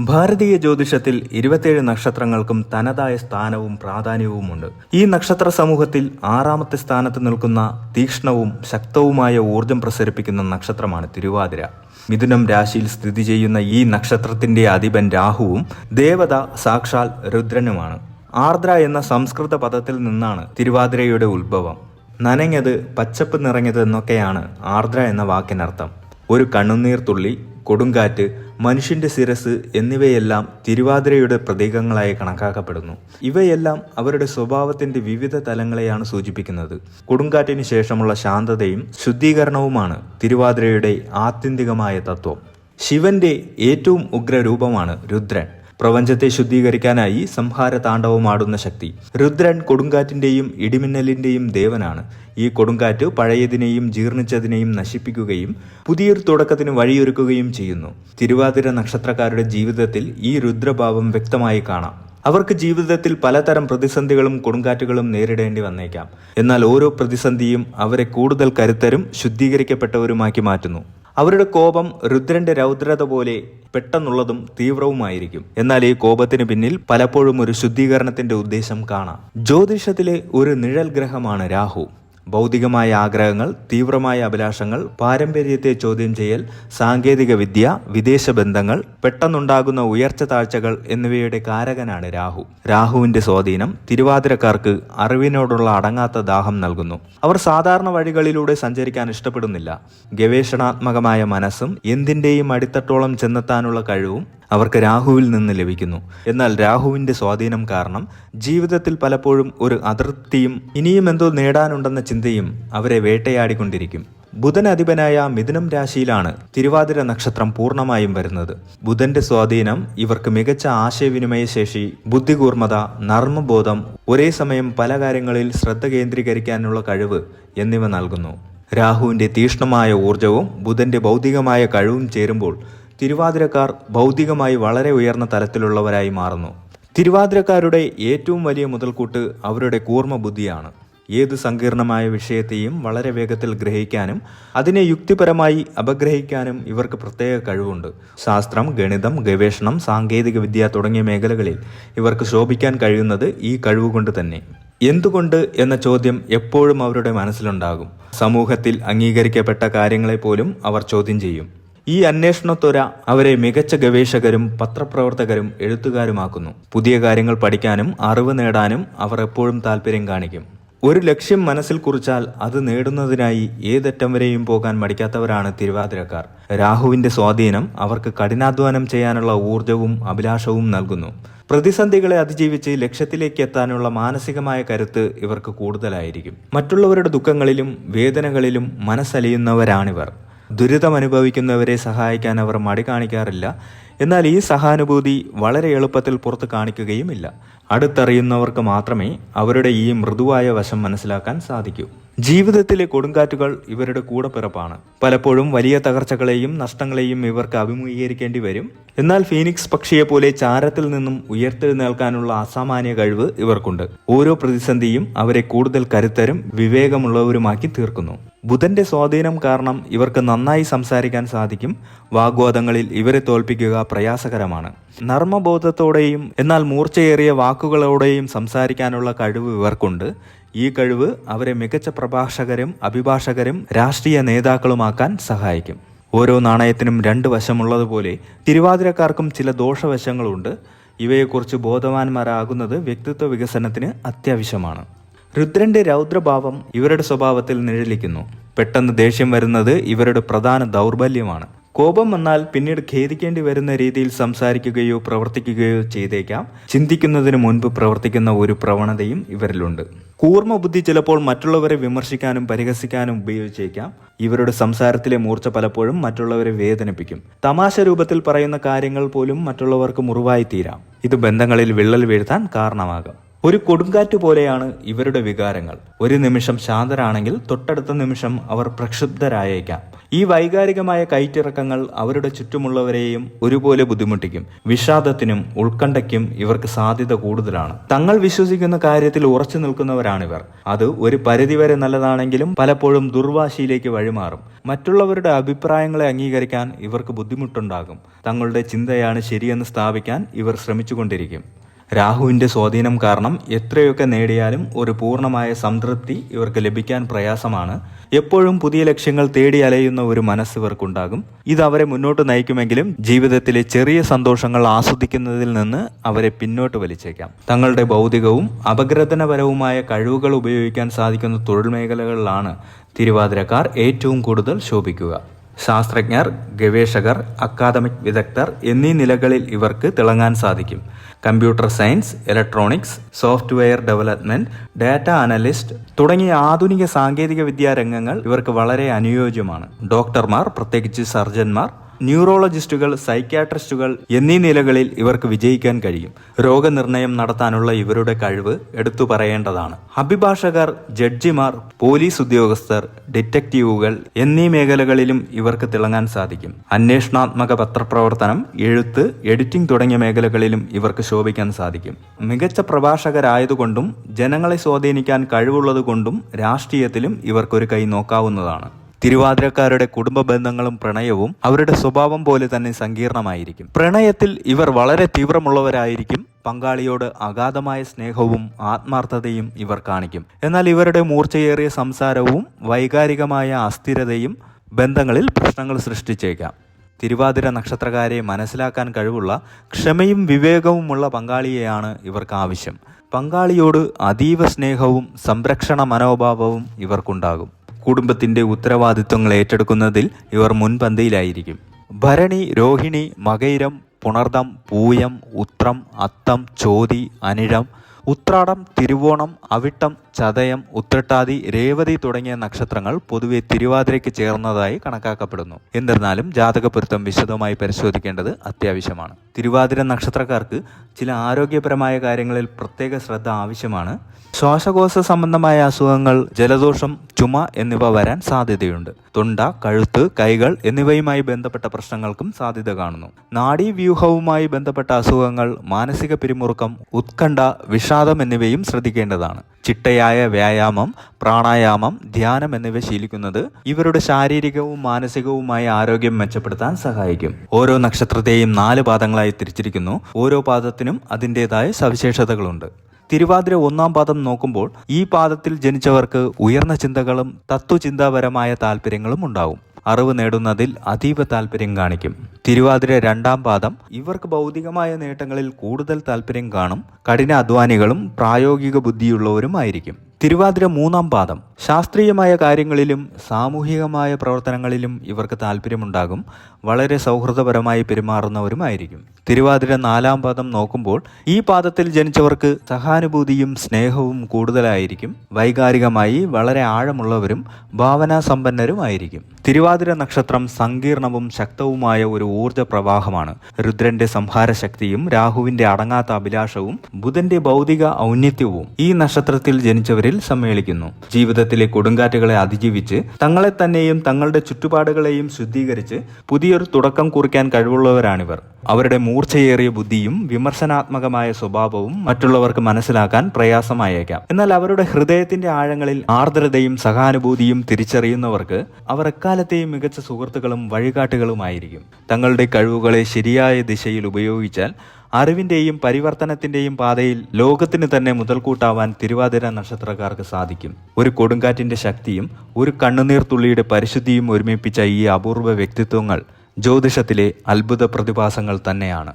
ഭാരതീയ ജ്യോതിഷത്തിൽ ഇരുപത്തിയേഴ് നക്ഷത്രങ്ങൾക്കും തനതായ സ്ഥാനവും പ്രാധാന്യവുമുണ്ട്. ഈ നക്ഷത്ര സമൂഹത്തിൽ ആറാമത്തെ സ്ഥാനത്ത് നിൽക്കുന്ന തീക്ഷ്ണവും ശക്തവുമായ ഊർജം പ്രസരിപ്പിക്കുന്ന നക്ഷത്രമാണ് തിരുവാതിര. മിഥുനം രാശിയിൽ സ്ഥിതി ചെയ്യുന്ന ഈ നക്ഷത്രത്തിന്റെ അധിപൻ രാഹുവും ദേവത സാക്ഷാൽ രുദ്രനുമാണ്. ആർദ്ര എന്ന സംസ്കൃത പദത്തിൽ നിന്നാണ് തിരുവാതിരയുടെ ഉത്ഭവം. നനഞ്ഞത് പച്ചപ്പ് നിറഞ്ഞത് എന്നൊക്കെയാണ് ആർദ്ര എന്ന വാക്കിനർത്ഥം. ഒരു കണ്ണുനീർ തുള്ളി കൊടുങ്കാറ്റ് മനുഷ്യന്റെ ശിരസ് എന്നിവയെല്ലാം തിരുവാതിരയുടെ പ്രതീകങ്ങളായി കണക്കാക്കപ്പെടുന്നു. ഇവയെല്ലാം അവരുടെ സ്വഭാവത്തിന്റെ വിവിധ തലങ്ങളെയാണ് സൂചിപ്പിക്കുന്നത്. കൊടുങ്കാറ്റിന് ശേഷമുള്ള ശാന്തതയും ശുദ്ധീകരണവുമാണ് തിരുവാതിരയുടെ ആത്യന്തികമായ തത്വം. ശിവന്റെ ഏറ്റവും ഉഗ്രരൂപമാണ് രുദ്രൻ. പ്രപഞ്ചത്തെ ശുദ്ധീകരിക്കാനായി സംഹാര താണ്ഡവമാടുന്ന ശക്തി. രുദ്രൻ കൊടുങ്കാറ്റിന്റെയും ഇടിമിന്നലിന്റെയും ദേവനാണ്. ഈ കൊടുങ്കാറ്റ് പഴയതിനെയും ജീർണിച്ചതിനെയും നശിപ്പിക്കുകയും പുതിയൊരു തുടക്കത്തിന് വഴിയൊരുക്കുകയും ചെയ്യുന്നു. തിരുവാതിര നക്ഷത്രക്കാരുടെ ജീവിതത്തിൽ ഈ രുദ്രഭാവം വ്യക്തമായി കാണാം. അവർക്ക് ജീവിതത്തിൽ പലതരം പ്രതിസന്ധികളും കൊടുങ്കാറ്റുകളും നേരിടേണ്ടി വന്നേക്കാം. എന്നാൽ ഓരോ പ്രതിസന്ധിയും അവരെ കൂടുതൽ കരുത്തരും ശുദ്ധീകരിക്കപ്പെട്ടവരുമാക്കി മാറ്റുന്നു. അവരുടെ കോപം രുദ്രന്റെ രൗദ്രത പോലെ പെട്ടെന്നുള്ളതും തീവ്രവുമായിരിക്കും. എന്നാൽ ഈ കോപത്തിന് പിന്നിൽ പലപ്പോഴും ഒരു ശുദ്ധീകരണത്തിന്റെ ഉദ്ദേശം കാണാം. ജ്യോതിഷത്തിലെ ഒരു നിഴൽ ഗ്രഹമാണ് രാഹു. ഭൗതികമായ ആഗ്രഹങ്ങൾ തീവ്രമായ അഭിലാഷങ്ങൾ പാരമ്പര്യത്തെ ചോദ്യം ചെയ്യൽ സാങ്കേതിക വിദ്യ വിദേശ ബന്ധങ്ങൾ പെട്ടെന്നുണ്ടാകുന്ന ഉയർച്ച താഴ്ചകൾ എന്നിവയുടെ കാരകനാണ് രാഹു. രാഹുവിന്റെ സ്വാധീനം തിരുവാതിരക്കാർക്ക് അറിവിനോടുള്ള അടങ്ങാത്ത ദാഹം നൽകുന്നു. അവർ സാധാരണ വഴികളിലൂടെ സഞ്ചരിക്കാൻ ഇഷ്ടപ്പെടുന്നില്ല. ഗവേഷണാത്മകമായ മനസ്സും എന്തിന്റെയും അടിത്തട്ടോളം ചെന്നെത്താനുള്ള കഴിവും അവർക്ക് രാഹുവിൽ നിന്ന് ലഭിക്കുന്നു. എന്നാൽ രാഹുവിന്റെ സ്വാധീനം കാരണം ജീവിതത്തിൽ പലപ്പോഴും ഒരു അതൃപ്തിയും ഇനിയും എന്തോ നേടാനുണ്ടെന്ന ചിന്തയും അവരെ വേട്ടയാടിക്കൊണ്ടിരിക്കും. ബുധൻ അധിപനായ മിഥുനം രാശിയിലാണ് തിരുവാതിര നക്ഷത്രം പൂർണമായും വരുന്നത്. ബുധന്റെ സ്വാധീനം ഇവർക്ക് മികച്ച ആശയവിനിമയ ശേഷി ബുദ്ധികൂർമ്മത നർമ്മബോധം ഒരേ സമയം പല കാര്യങ്ങളിൽ ശ്രദ്ധ കേന്ദ്രീകരിക്കാനുള്ള കഴിവ് എന്നിവ നൽകുന്നു. രാഹുവിന്റെ തീഷ്ണമായ ഊർജവും ബുധന്റെ ഭൗതികമായ കഴിവും ചേരുമ്പോൾ തിരുവാതിരക്കാർ ഭൗതികമായി വളരെ ഉയർന്ന തലത്തിലുള്ളവരായി മാറുന്നു. തിരുവാതിരക്കാരുടെ ഏറ്റവും വലിയ മുതൽക്കൂട്ട് അവരുടെ കൂർമ്മ ബുദ്ധിയാണ് ഏത് സങ്കീർണമായ വിഷയത്തെയും വളരെ വേഗത്തിൽ ഗ്രഹിക്കാനും അതിനെ യുക്തിപരമായി അപഗ്രഹിക്കാനും ഇവർക്ക് പ്രത്യേക കഴിവുണ്ട്. ശാസ്ത്രം ഗണിതം ഗവേഷണം സാങ്കേതിക വിദ്യ തുടങ്ങിയ മേഖലകളിൽ ഇവർക്ക് ശോഭിക്കാൻ കഴിയുന്നത് ഈ കഴിവുകൊണ്ട് തന്നെ. എന്തുകൊണ്ട് എന്ന ചോദ്യം എപ്പോഴും അവരുടെ മനസ്സിലുണ്ടാകും. സമൂഹത്തിൽ അംഗീകരിക്കപ്പെട്ട കാര്യങ്ങളെ പോലും അവർ ചോദ്യം ചെയ്യും. ഈ അന്വേഷണത്വര അവരെ മികച്ച ഗവേഷകരും പത്രപ്രവർത്തകരും എഴുത്തുകാരുമാക്കുന്നു. പുതിയ കാര്യങ്ങൾ പഠിക്കാനും അറിവ് നേടാനും അവർ എപ്പോഴും താല്പര്യം കാണിക്കും. ഒരു ലക്ഷ്യം മനസ്സിൽ കുറിച്ചാൽ അത് നേടുന്നതിനായി ഏതറ്റം വരെയും പോകാൻ മടിക്കാത്തവരാണ് തിരുവാതിരക്കാർ. രാഹുവിന്റെ സ്വാധീനം അവർക്ക് കഠിനാധ്വാനം ചെയ്യാനുള്ള ഊർജവും അഭിലാഷവും നൽകുന്നു. പ്രതിസന്ധികളെ അതിജീവിച്ച് ലക്ഷ്യത്തിലേക്ക് എത്താനുള്ള മാനസികമായ കരുത്ത് ഇവർക്ക് കൂടുതലായിരിക്കും. മറ്റുള്ളവരുടെ ദുഃഖങ്ങളിലും വേദനകളിലും മനസ്സലിയുന്നവരാണിവർ. ദുരിതം അനുഭവിക്കുന്നവരെ സഹായിക്കാൻ അവർ മടി കാണിക്കാറില്ല. എന്നാൽ ഈ സഹാനുഭൂതി വളരെ എളുപ്പത്തിൽ പുറത്ത് കാണിക്കുകയുമില്ല. അടുത്തറിയുന്നവർക്ക് മാത്രമേ അവരുടെ ഈ മൃദുവായ വശം മനസ്സിലാക്കാൻ സാധിക്കൂ. ജീവിതത്തിലെ കൊടുങ്കാറ്റുകൾ ഇവരുടെ കൂടെ കൂടപ്പിറപ്പാണ് പലപ്പോഴും വലിയ തകർച്ചകളെയും നഷ്ടങ്ങളെയും ഇവർക്ക് അഭിമുഖീകരിക്കേണ്ടി വരും. എന്നാൽ ഫീനിക്സ് പക്ഷിയെ പോലെ ചാരത്തിൽ നിന്നും ഉയർത്തെഴുന്നേൽക്കാനുള്ള അസാമാന്യ കഴിവ് ഇവർക്കുണ്ട്. ഓരോ പ്രതിസന്ധിയും അവരെ കൂടുതൽ കരുത്തരും വിവേകമുള്ളവരുമാക്കി തീർക്കുന്നു. ബുധന്റെ സ്വാധീനം കാരണം ഇവർക്ക് നന്നായി സംസാരിക്കാൻ സാധിക്കും. വാഗ്വാദങ്ങളിൽ ഇവരെ തോൽപ്പിക്കുക പ്രയാസകരമാണ്. നർമ്മബോധത്തോടെയും എന്നാൽ മൂർച്ചയേറിയ വാക്കുകളോടെയും സംസാരിക്കാനുള്ള കഴിവ് ഇവർക്കുണ്ട്. ഈ കഴിവ് അവരെ മികച്ച പ്രഭാഷകരും അഭിഭാഷകരും രാഷ്ട്രീയ നേതാക്കളുമാക്കാൻ സഹായിക്കും. ഓരോ നാണയത്തിനും രണ്ട് വശമുള്ളതുപോലെ തിരുവാതിരക്കാർക്കും ചില ദോഷവശങ്ങളുണ്ട്. ഇവയെക്കുറിച്ച് ബോധവാന്മാരാകുന്നത് വ്യക്തിത്വ വികസനത്തിന് അത്യാവശ്യമാണ്. രുദ്രന്റെ രൗദ്രഭാവം ഇവരുടെ സ്വഭാവത്തിൽ നിഴലിക്കുന്നു. പെട്ടെന്ന് ദേഷ്യം വരുന്നത് ഇവരുടെ പ്രധാന ദൗർബല്യമാണ്. കോപം വന്നാൽ പിന്നീട് ഖേദിക്കേണ്ടി വരുന്ന രീതിയിൽ സംസാരിക്കുകയോ പ്രവർത്തിക്കുകയോ ചെയ്തേക്കാം. ചിന്തിക്കുന്നതിന് മുൻപ് പ്രവർത്തിക്കുന്ന ഒരു പ്രവണതയും ഇവരിലുണ്ട്. കൂർമ്മ ബുദ്ധി ചിലപ്പോൾ മറ്റുള്ളവരെ വിമർശിക്കാനും പരിഹസിക്കാനും ഉപയോഗിച്ചേക്കാം. ഇവരുടെ സംസാരത്തിലെ മൂർച്ച പലപ്പോഴും മറ്റുള്ളവരെ വേദനിപ്പിക്കും. തമാശ രൂപത്തിൽ പറയുന്ന കാര്യങ്ങൾ പോലും മറ്റുള്ളവർക്ക് മുറിവായി തീരാം ഇത് ബന്ധങ്ങളിൽ വിള്ളൽ വീഴ്ത്താൻ കാരണമാകാം. ഒരു കൊടുങ്കാറ്റ് പോലെയാണ് ഇവരുടെ വികാരങ്ങൾ. ഒരു നിമിഷം ശാന്തരാണെങ്കിൽ തൊട്ടടുത്ത നിമിഷം അവർ പ്രക്ഷുബ്ധരായേക്കാം. ഈ വൈകാരികമായ കയറ്റിറക്കങ്ങൾ അവരുടെ ചുറ്റുമുള്ളവരെയും ഒരുപോലെ ബുദ്ധിമുട്ടിക്കും. വിഷാദത്തിനും ഉത്കണ്ഠയ്ക്കും ഇവർക്ക് സാധ്യത കൂടുതലാണ്. തങ്ങൾ വിശ്വസിക്കുന്ന കാര്യത്തിൽ ഉറച്ചു നിൽക്കുന്നവരാണിവർ. അത് ഒരു പരിധിവരെ നല്ലതാണെങ്കിലും പലപ്പോഴും ദുർവാശിയിലേക്ക് വഴിമാറും. മറ്റുള്ളവരുടെ അഭിപ്രായങ്ങളെ അംഗീകരിക്കാൻ ഇവർക്ക് ബുദ്ധിമുട്ടുണ്ടാകും. തങ്ങളുടെ ചിന്തയാണ് ശരിയെന്ന് സ്ഥാപിക്കാൻ ഇവർ ശ്രമിച്ചുകൊണ്ടിരിക്കും. രാഹുവിന്റെ സ്വാധീനം കാരണം എത്രയൊക്കെ നേടിയാലും ഒരു പൂർണമായ സംതൃപ്തി ഇവർക്ക് ലഭിക്കാൻ പ്രയാസമാണ്. എപ്പോഴും പുതിയ ലക്ഷ്യങ്ങൾ തേടി അലയുന്ന ഒരു മനസ്സ് ഇവർക്കുണ്ടാകും. ഇത് അവരെ മുന്നോട്ട് നയിക്കുമെങ്കിലും ജീവിതത്തിലെ ചെറിയ സന്തോഷങ്ങൾ ആസ്വദിക്കുന്നതിൽ നിന്ന് അവരെ പിന്നോട്ട് വലിച്ചേക്കാം. തങ്ങളുടെ ഭൗതികവും അപഗ്രഥനപരവുമായ കഴിവുകൾ ഉപയോഗിക്കാൻ സാധിക്കുന്ന തൊഴിൽ മേഖലകളിലാണ് തിരുവാതിരക്കാർ ഏറ്റവും കൂടുതൽ ശോഭിക്കുക. ശാസ്ത്രജ്ഞർ ഗവേഷകർ അക്കാദമിക് വിദഗ്ധർ എന്നീ നിലകളിൽ ഇവർക്ക് തിളങ്ങാൻ സാധിക്കും. Computer science electronics software development data analyst തുടങ്ങിയ ആധുനിക സാങ്കേതിക വിദ്യാ രംഗങ്ങൾ ഇവർക്ക് വളരെ അനുയോജ്യമാണ്. ഡോക്ടർമാർ പ്രത്യേകിച്ച് സർജന്മാർ ന്യൂറോളജിസ്റ്റുകൾ സൈക്യാട്രിസ്റ്റുകൾ എന്നീ നിലകളിൽ ഇവർക്ക് വിജയിക്കാൻ കഴിയും. രോഗനിർണയം നടത്താനുള്ള ഇവരുടെ കഴിവ് എടുത്തു പറയേണ്ടതാണ്. അഭിഭാഷകർ ജഡ്ജിമാർ പോലീസ് ഉദ്യോഗസ്ഥർ ഡിറ്റക്റ്റീവുകൾ എന്നീ മേഖലകളിലും ഇവർക്ക് തിളങ്ങാൻ സാധിക്കും. അന്വേഷണാത്മക പത്രപ്രവർത്തനം എഴുത്ത് എഡിറ്റിംഗ് തുടങ്ങിയ മേഖലകളിലും ഇവർക്ക് ശോഭിക്കാൻ സാധിക്കും. മികച്ച പ്രഭാഷകരായതുകൊണ്ടും ജനങ്ങളെ സ്വാധീനിക്കാൻ കഴിവുള്ളതുകൊണ്ടും രാഷ്ട്രീയത്തിലും ഇവർക്കൊരു കൈ നോക്കാവുന്നതാണ്. തിരുവാതിരക്കാരുടെ കുടുംബ ബന്ധങ്ങളും പ്രണയവും അവരുടെ സ്വഭാവം പോലെ തന്നെ സങ്കീർണമായിരിക്കും. പ്രണയത്തിൽ ഇവർ വളരെ തീവ്രമുള്ളവരായിരിക്കും. പങ്കാളിയോട് അഗാധമായ സ്നേഹവും ആത്മാർത്ഥതയും ഇവർ കാണിക്കും. എന്നാൽ ഇവരുടെ മൂർച്ചയേറിയ സംസാരവും വൈകാരികമായ അസ്ഥിരതയും ബന്ധങ്ങളിൽ പ്രശ്നങ്ങൾ സൃഷ്ടിച്ചേക്കാം. തിരുവാതിര നക്ഷത്രക്കാരെ മനസ്സിലാക്കാൻ കഴിവുള്ള ക്ഷമയും വിവേകവുമുള്ള പങ്കാളിയെയാണ് ഇവർക്ക് ആവശ്യം. പങ്കാളിയോട് അതീവ സ്നേഹവും സംരക്ഷണ മനോഭാവവും ഇവർക്കുണ്ടാകും. കുടുംബത്തിന്റെ ഉത്തരവാദിത്വങ്ങൾ ഏറ്റെടുക്കുന്നതിൽ ഇവർ മുൻപന്തിയിലായിരിക്കും. ഭരണി രോഹിണി മകൈരം പുണർദം പൂയം ഉത്രം അത്തം ചോതി അനിഴം ഉത്രാടം തിരുവോണം അവിട്ടം ചതയം ഉത്രട്ടാതി രേവതി തുടങ്ങിയ നക്ഷത്രങ്ങൾ പൊതുവെ തിരുവാതിരയ്ക്ക് ചേർന്നതായി കണക്കാക്കപ്പെടുന്നു. എന്നിരുന്നാലും ജാതകപ്പൊരുത്തം വിശദമായി പരിശോധിക്കേണ്ടത് അത്യാവശ്യമാണ്. തിരുവാതിര നക്ഷത്രക്കാർക്ക് ചില ആരോഗ്യപരമായ കാര്യങ്ങളിൽ പ്രത്യേക ശ്രദ്ധ ആവശ്യമാണ്. ശ്വാസകോശ സംബന്ധമായ അസുഖങ്ങൾ ജലദോഷം ചുമ എന്നിവ വരാൻ സാധ്യതയുണ്ട്. തൊണ്ട കഴുത്ത് കൈകൾ എന്നിവയുമായി ബന്ധപ്പെട്ട പ്രശ്നങ്ങൾക്കും സാധ്യത കാണുന്നു. നാഡീവ്യൂഹവുമായി ബന്ധപ്പെട്ട അസുഖങ്ങൾ മാനസിക പിരിമുറുക്കം ഉത്കണ്ഠ വിഷാദം എന്നിവയും ശ്രദ്ധിക്കേണ്ടതാണ്. ചിട്ടയായ വ്യായാമം പ്രാണായാമം ധ്യാനം എന്നിവ ശീലിക്കുന്നത് ഇവരുടെ ശാരീരികവും മാനസികവുമായ ആരോഗ്യം മെച്ചപ്പെടുത്താൻ സഹായിക്കും. ഓരോ നക്ഷത്രത്തെയും നാല് പാദങ്ങളായി തിരിച്ചിരിക്കുന്നു. ഓരോ പാദത്തിനും അതിന്റെതായ സവിശേഷതകളുണ്ട്. തിരുവാതിര ഒന്നാം പാദം നോക്കുമ്പോൾ ഈ പാദത്തിൽ ജനിച്ചവർക്ക് ഉയർന്ന ചിന്തകളും തത്വചിന്താപരമായ താല്പര്യങ്ങളും ഉണ്ടാവും. അറിവ് നേടുന്നതിൽ അതീവ താല്പര്യം കാണിക്കും. തിരുവാതിര രണ്ടാം പാദം. ഇവർക്ക് ഭൗതികമായ നേട്ടങ്ങളിൽ കൂടുതൽ താല്പര്യം കാണും. കഠിന അധ്വാനികളും പ്രായോഗിക ബുദ്ധിയുള്ളവരുമായിരിക്കും. തിരുവാതിര മൂന്നാം പാദം. ശാസ്ത്രീയമായ കാര്യങ്ങളിലും സാമൂഹികമായ പ്രവർത്തനങ്ങളിലും ഇവർക്ക് താല്പര്യമുണ്ടാകും വളരെ സൗഹൃദപരമായി പെരുമാറുന്നവരുമായിരിക്കും. തിരുവാതിര നാലാം പാദം നോക്കുമ്പോൾ ഈ പാദത്തിൽ ജനിച്ചവർക്ക് സഹാനുഭൂതിയും സ്നേഹവും കൂടുതലായിരിക്കും. വൈകാരികമായി വളരെ ആഴമുള്ളവരും ഭാവനാ സമ്പന്നരുമായിരിക്കും തിരുവാതിര നക്ഷത്രം സങ്കീർണവും ശക്തവുമായ ഒരു ഊർജ പ്രവാഹമാണ്. രുദ്രന്റെ സംഹാര ശക്തിയും രാഹുവിന്റെ അടങ്ങാത്ത അഭിലാഷവും ബുധന്റെ ഭൗതിക ഔന്നിത്യവും ഈ നക്ഷത്രത്തിൽ ജനിച്ചവരിൽ സമ്മേളിക്കുന്നു. ജീവിതത്തിലെ കൊടുങ്കാറ്റുകളെ അതിജീവിച്ച് തങ്ങളെ തന്നെയും തങ്ങളുടെ ചുറ്റുപാടുകളെയും ശുദ്ധീകരിച്ച് പുതിയൊരു തുടക്കം കുറിക്കാൻ കഴിവുള്ളവരാണിവർ. അവരുടെ മൂർച്ചയേറിയ ബുദ്ധിയും വിമർശനാത്മകമായ സ്വഭാവവും മറ്റുള്ളവർക്ക് മനസ്സിലാക്കാൻ പ്രയാസമായേക്കാം. എന്നാൽ അവരുടെ ഹൃദയത്തിന്റെ ആഴങ്ങളിൽ ആർദ്രതയും സഹാനുഭൂതിയും തിരിച്ചറിയുന്നവർക്ക് അവർ എക്കാലത്തെയും മികച്ച സുഹൃത്തുക്കളും വഴികാട്ടുകളുമായിരിക്കും. തങ്ങളുടെ കഴിവുകളെ ശരിയായ ദിശയിൽ ഉപയോഗിച്ചാൽ അറിവിന്റെയും പരിവർത്തനത്തിന്റെയും പാതയിൽ ലോകത്തിന് തന്നെ മുതൽക്കൂട്ടാവാൻ തിരുവാതിര നക്ഷത്രക്കാർക്ക് സാധിക്കും. ഒരു കൊടുങ്കാറ്റിന്റെ ശക്തിയും ഒരു കണ്ണുനീർ തുള്ളിയുടെ പരിശുദ്ധിയും ഒരുമിപ്പിച്ച ഈ അപൂർവ വ്യക്തിത്വങ്ങൾ ജ്യോതിഷത്തിലെ അത്ഭുത പ്രതിഭാസങ്ങൾ തന്നെയാണ്.